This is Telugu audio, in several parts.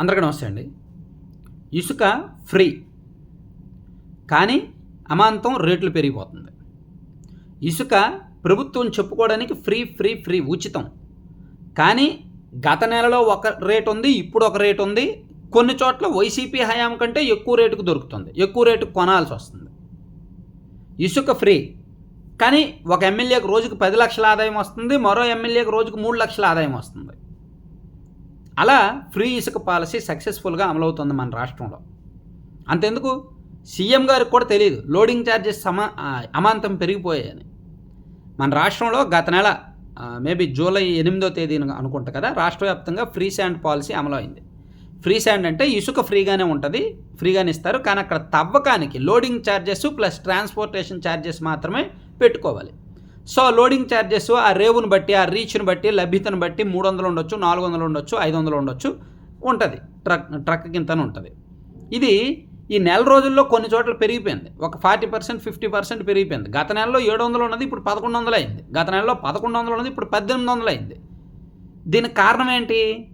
అందరికీ నమస్తే అండి. ఇసుక ఫ్రీ కానీ అమాంతం రేట్లు పెరిగిపోతుంది. ఇసుక ప్రభుత్వం చెప్పుకోవడానికి ఫ్రీ ఫ్రీ ఫ్రీ ఉచితం. కానీ గత నెలలో ఒక రేట్ ఉంది ఇప్పుడు ఒక రేట్ ఉంది. కొన్ని చోట్ల వైసీపీ హయాం కంటే ఎక్కువ రేటుకు దొరుకుతుంది ఎక్కువ రేటుకు కొనాల్సి వస్తుంది. ఇసుక ఫ్రీ కానీ ఒక ఎమ్మెల్యేకి రోజుకు పది లక్షల ఆదాయం వస్తుంది మరో ఎమ్మెల్యేకి రోజుకు మూడు లక్షల ఆదాయం వస్తుంది. అలా ఫ్రీ ఇసుక పాలసీ సక్సెస్ఫుల్గా అమలవుతుంది మన రాష్ట్రంలో. అంతెందుకు? సీఎం గారికి కూడా తెలియదు లోడింగ్ ఛార్జెస్ సమా అమాంతం పెరిగిపోయాయని. మన రాష్ట్రంలో గత నెల మేబీ జూలై ఎనిమిదో తేదీన అనుకుంటా కదా రాష్ట్ర వ్యాప్తంగా ఫ్రీ శాండ్ పాలసీ అమలైంది. ఫ్రీ శాండ్ అంటే ఇసుక ఫ్రీగానే ఉంటుంది ఫ్రీగానే ఇస్తారు కానీ అక్కడ తవ్వకానికి loading charges plus transportation charges మాత్రమే పెట్టుకోవాలి. సో లోడింగ్ ఛార్జెస్ ఆ రేవును బట్టి ఆ రీచ్ని బట్టి లభ్యతను బట్టి మూడు వందలు ఉండొచ్చు నాలుగు వందలు ఉండొచ్చు ఐదు వందలు ఉండొచ్చు ఉంటుంది. ట్రక్ ట్రక్ కింద ఉంటుంది. ఇది ఈ నెల రోజుల్లో కొన్ని చోట్ల పెరిగిపోయింది. ఒక ఫార్టీ పర్సెంట్ ఫిఫ్టీ పర్సెంట్ పెరిగిపోయింది. గత నెలలో ఏడు వందలు ఉన్నది ఇప్పుడు పదకొండు వందలు అయింది. గత నెలలో పదకొండు వందలు ఉన్నది ఇప్పుడు పద్దెనిమిది వందలు అయింది. దీనికి కారణం ఏంటి?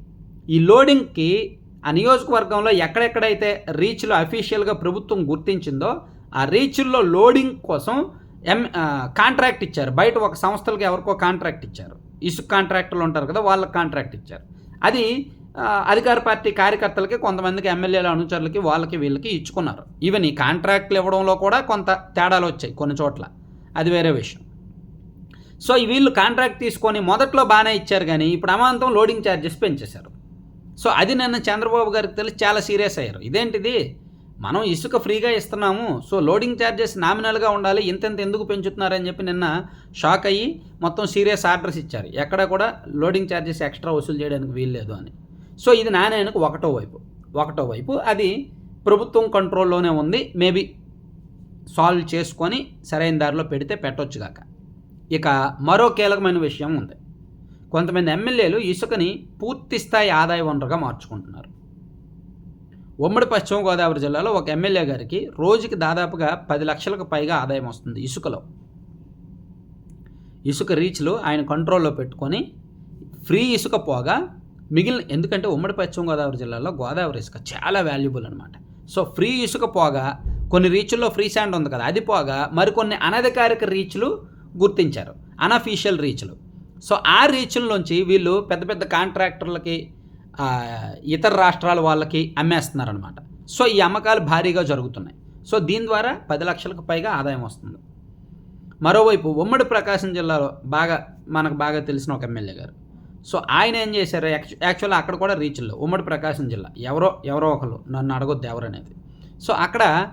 ఈ లోడింగ్కి ఆ నియోజకవర్గంలో ఎక్కడెక్కడైతే రీచ్లు అఫీషియల్గా ప్రభుత్వం గుర్తించిందో ఆ రీచ్ల్లో లోడింగ్ కోసం ఎం కాంట్రాక్ట్ ఇచ్చారు. బయట ఒక సంస్థలకు ఎవరికో కాంట్రాక్ట్ ఇచ్చారు. ఇసుక కాంట్రాక్టులు ఉంటారు కదా వాళ్ళకి కాంట్రాక్ట్ ఇచ్చారు. అది అధికార పార్టీ కార్యకర్తలకి కొంతమందికి ఎమ్మెల్యేల అనుచరులకి వాళ్ళకి వీళ్ళకి ఇచ్చుకున్నారు. ఈవెన్ ఈ కాంట్రాక్ట్లు ఇవ్వడంలో కూడా కొంత తేడాలు వచ్చాయి కొన్ని చోట్ల. అది వేరే విషయం. సో ఈ వీళ్ళు కాంట్రాక్ట్ తీసుకొని మొదట్లో బాగానే ఇచ్చారు కానీ ఇప్పుడు అమాంతం లోడింగ్ ఛార్జెస్ పెంచేశారు. సో అది నిన్న చంద్రబాబు గారికి తెలిసి చాలా సీరియస్ అయ్యారు. ఇదేంటిది? మనం ఇసుక ఫ్రీగా ఇస్తున్నాము సో లోడింగ్ ఛార్జెస్ నామినల్గా ఉండాలి ఇంతెంత ఎందుకు పెంచుతున్నారని చెప్పి నిన్న షాక్ అయ్యి మొత్తం సీరియస్ ఆర్డర్స్ ఇచ్చారు. ఎక్కడ కూడా లోడింగ్ ఛార్జెస్ ఎక్స్ట్రా వసూలు చేయడానికి వీల్లేదు అని. సో ఇది నాణ్యానికి ఒకటో వైపు. ఒకటో వైపు అది ప్రభుత్వం కంట్రోల్లోనే ఉంది మేబీ సాల్వ్ చేసుకొని సరైన దారిలో పెడితే పెట్టొచ్చు కాక. ఇక మరో కీలకమైన విషయం ఉంది. కొంతమంది ఎమ్మెల్యేలు ఇసుకని పూర్తి స్థాయి ఆదాయ వనరుగా మార్చుకుంటున్నారు. ఉమ్మడి పశ్చిమ గోదావరి జిల్లాలో ఒక ఎమ్మెల్యే గారికి రోజుకి దాదాపుగా పది లక్షలకు పైగా ఆదాయం వస్తుంది ఇసుకలో. ఇసుక రీచ్లు ఆయన కంట్రోల్లో పెట్టుకొని ఫ్రీ ఇసుక పోగా మిగిలిన ఎందుకంటే ఉమ్మడి పశ్చిమ గోదావరి జిల్లాలో గోదావరి ఇసుక చాలా వాల్యుబుల్ అనమాట సో ఫ్రీ ఇసుక పోగా కొన్ని రీచ్ల్లో ఫ్రీ శాండ్ ఉంది కదా అది పోగా మరికొన్ని అనధికారిక రీచ్లు గుర్తించారు. అనఫీషియల్ రీచ్లు. సో ఆ రీచ్ల నుంచి వీళ్ళు పెద్ద పెద్ద కాంట్రాక్టర్లకి ఇతర రాష్ట్రాల వాళ్ళకి అమ్మేస్తున్నారనమాట. సో ఈ అమ్మకాలు భారీగా జరుగుతున్నాయి. సో దీని ద్వారా పది లక్షలకు పైగా ఆదాయం వస్తుంది. మరోవైపు ఉమ్మడి ప్రకాశం జిల్లాలో బాగా మనకు బాగా తెలిసిన ఒక ఎమ్మెల్యే గారు. సో ఆయన ఏం చేశారు? యాక్చు యాక్చువల్గా అక్కడ కూడా రీచ్ లేవు ఉమ్మడి ప్రకాశం జిల్లా. ఎవరో ఎవరో ఒకరు నన్ను అడగొద్దు ఎవరనేది. సో అక్కడ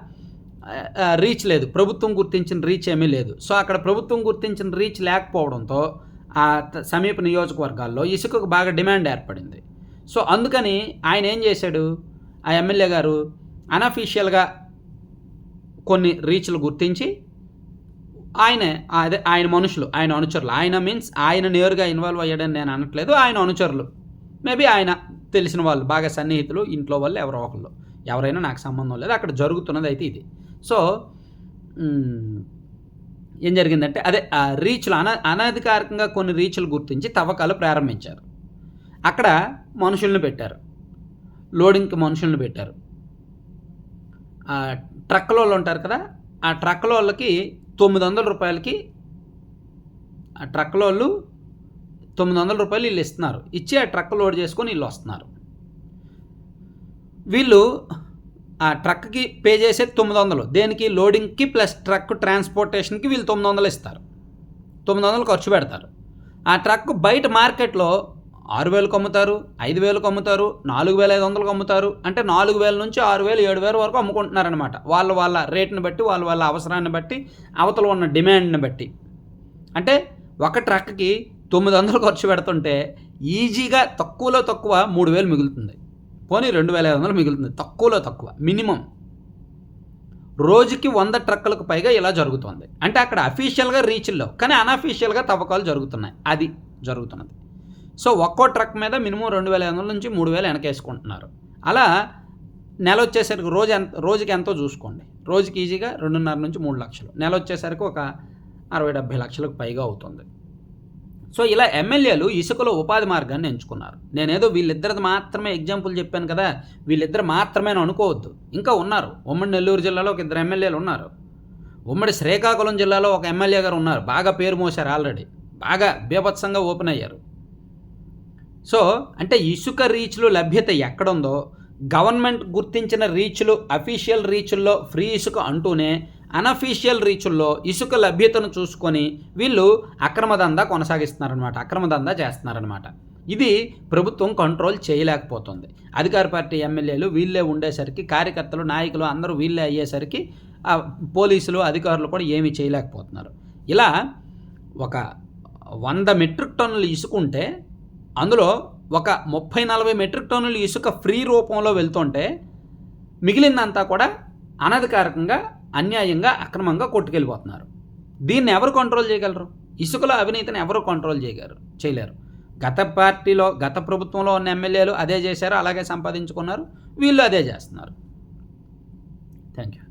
రీచ్ లేదు. ప్రభుత్వం గుర్తించిన రీచ్ ఏమీ లేదు. సో అక్కడ ప్రభుత్వం గుర్తించిన రీచ్ లేకపోవడంతో ఆ సమీప నియోజకవర్గాల్లో ఇసుకకు బాగా డిమాండ్ ఏర్పడింది. సో అందుకని ఆయన ఏం చేశాడు? ఆ ఎమ్మెల్యే గారు అనఫీషియల్గా కొన్ని రీచ్లు గుర్తించి ఆయన అదే ఆయన మనుషులు ఆయన అనుచరులు. ఆయన మీన్స్ ఆయన నేరుగా ఇన్వాల్వ్ అయ్యాడని నేను అనట్లేదు. ఆయన అనుచరులు. మేబీ ఆయన తెలిసిన వాళ్ళు బాగా సన్నిహితులు ఇంట్లో వాళ్ళు ఎవరో ఒకళ్ళు. ఎవరైనా నాకు సంబంధం లేదు. అక్కడ జరుగుతున్నది అయితే ఇది. సో ఏం జరిగిందంటే అదే రీచ్లు అన అనధికారికంగా కొన్ని రీచ్లు గుర్తించి తవ్వకాలు ప్రారంభించారు. అక్కడ మనుషుల్ని పెట్టారు. లోడింగ్కి మనుషులను పెట్టారు. ఆ వాళ్ళు ఉంటారు కదా ఆ ట్రక్కుల వాళ్ళకి తొమ్మిది వందల రూపాయలకి ఆ ట్రక్కుల వాళ్ళు తొమ్మిది వందల రూపాయలు వీళ్ళు ఇస్తున్నారు. ఇచ్చి ఆ ట్రక్ లోడ్ చేసుకొని వీళ్ళు వస్తున్నారు. వీళ్ళు ఆ ట్రక్కి పే చేసే తొమ్మిది వందలు దేనికి? లోడింగ్కి ప్లస్ ట్రక్ ట్రాన్స్పోర్టేషన్కి వీళ్ళు తొమ్మిది వందలు ఇస్తారు. తొమ్మిది వందలు ఖర్చు పెడతారు. ఆ ట్రక్ బయట మార్కెట్లో ఆరు వేలకు అమ్ముతారు ఐదు వేలకు అమ్ముతారు నాలుగు వేల ఐదు వందలకు అమ్ముతారు అంటే నాలుగు వేల నుంచి ఆరు వేలు ఏడు వేల వరకు అమ్ముకుంటున్నారనమాట వాళ్ళ వాళ్ళ రేట్ని బట్టి వాళ్ళ వాళ్ళ అవసరాన్ని బట్టి అవతల ఉన్న డిమాండ్ని బట్టి. అంటే ఒక ట్రక్కి తొమ్మిది వందలు ఖర్చు పెడుతుంటే ఈజీగా తక్కువలో తక్కువ మూడు వేలు మిగులుతుంది. పోనీ రెండు వేల ఐదు వందలు మిగులుతుంది తక్కువలో తక్కువ మినిమం. రోజుకి వంద ట్రక్కులకు పైగా ఇలా జరుగుతుంది. అంటే అక్కడ అఫీషియల్గా రీచ్ల్లో కానీ అన్అఫీషియల్గా తవ్వకాలు జరుగుతున్నాయి. అది జరుగుతున్నది. సో ఒక్కో ట్రక్ మీద మినిమం రెండు వేల ఐదు వందల నుంచి మూడు వేలు వెనకేసుకుంటున్నారు. అలా నెల వచ్చేసరికి రోజు ఎంత రోజుకి ఎంతో చూసుకోండి. రోజుకి ఈజీగా రెండున్నర నుంచి మూడు లక్షలు. నెల వచ్చేసరికి ఒక అరవై డెబ్భై లక్షలకు పైగా అవుతుంది. సో ఇలా ఎమ్మెల్యేలు ఇసుకలో ఉపాధి మార్గాన్ని ఎంచుకున్నారు. నేనేదో వీళ్ళిద్దరిది మాత్రమే ఎగ్జాంపుల్ చెప్పాను కదా వీళ్ళిద్దరు మాత్రమే అనుకోవద్దు. ఇంకా ఉన్నారు. ఉమ్మడి నెల్లూరు జిల్లాలో ఒక ఇద్దరు ఎమ్మెల్యేలు ఉన్నారు. ఉమ్మడి శ్రీకాకుళం జిల్లాలో ఒక ఎమ్మెల్యే గారు ఉన్నారు. బాగా పేరు మోశారు ఆల్రెడీ. బాగా బీభత్సంగా ఓపెన్ అయ్యారు. సో అంటే ఇసుక రీచ్లు లభ్యత ఎక్కడుందో గవర్నమెంట్ గుర్తించిన రీచ్లు అఫీషియల్ రీచ్ల్లో ఫ్రీ ఇసుక అంటూనే అనఫీషియల్ రీచుల్లో ఇసుక లభ్యతను చూసుకొని వీళ్ళు అక్రమ దందా కొనసాగిస్తున్నారనమాట అక్రమ దందా చేస్తున్నారనమాట ఇది ప్రభుత్వం కంట్రోల్ చేయలేకపోతుంది. అధికార పార్టీ ఎమ్మెల్యేలు వీళ్ళే ఉండేసరికి కార్యకర్తలు నాయకులు అందరూ వీళ్ళే అయ్యేసరికి పోలీసులు అధికారులు కూడా ఏమీ చేయలేకపోతున్నారు. ఇలా ఒక వంద మెట్రిక్ టన్నులు ఇసుకుంటే అందులో ఒక ముప్పై నలభై మెట్రిక్ టన్నులు ఇసుక ఫ్రీ రూపంలో వెళ్తుంటే మిగిలిందంతా కూడా అనధికారికంగా అన్యాయంగా అక్రమంగా కొట్టుకెళ్ళిపోతున్నారు. దీన్ని ఎవరు కంట్రోల్ చేయగలరు? ఇసుకలో అవినీతిని ఎవరు కంట్రోల్ చేయగలరు? చేయలేరు. గత పార్టీలో గత ప్రభుత్వంలో ఉన్న ఎమ్మెల్యేలు అదే చేశారు అలాగే సంపాదించుకున్నారు వీళ్ళు అదే చేస్తున్నారు. Thank you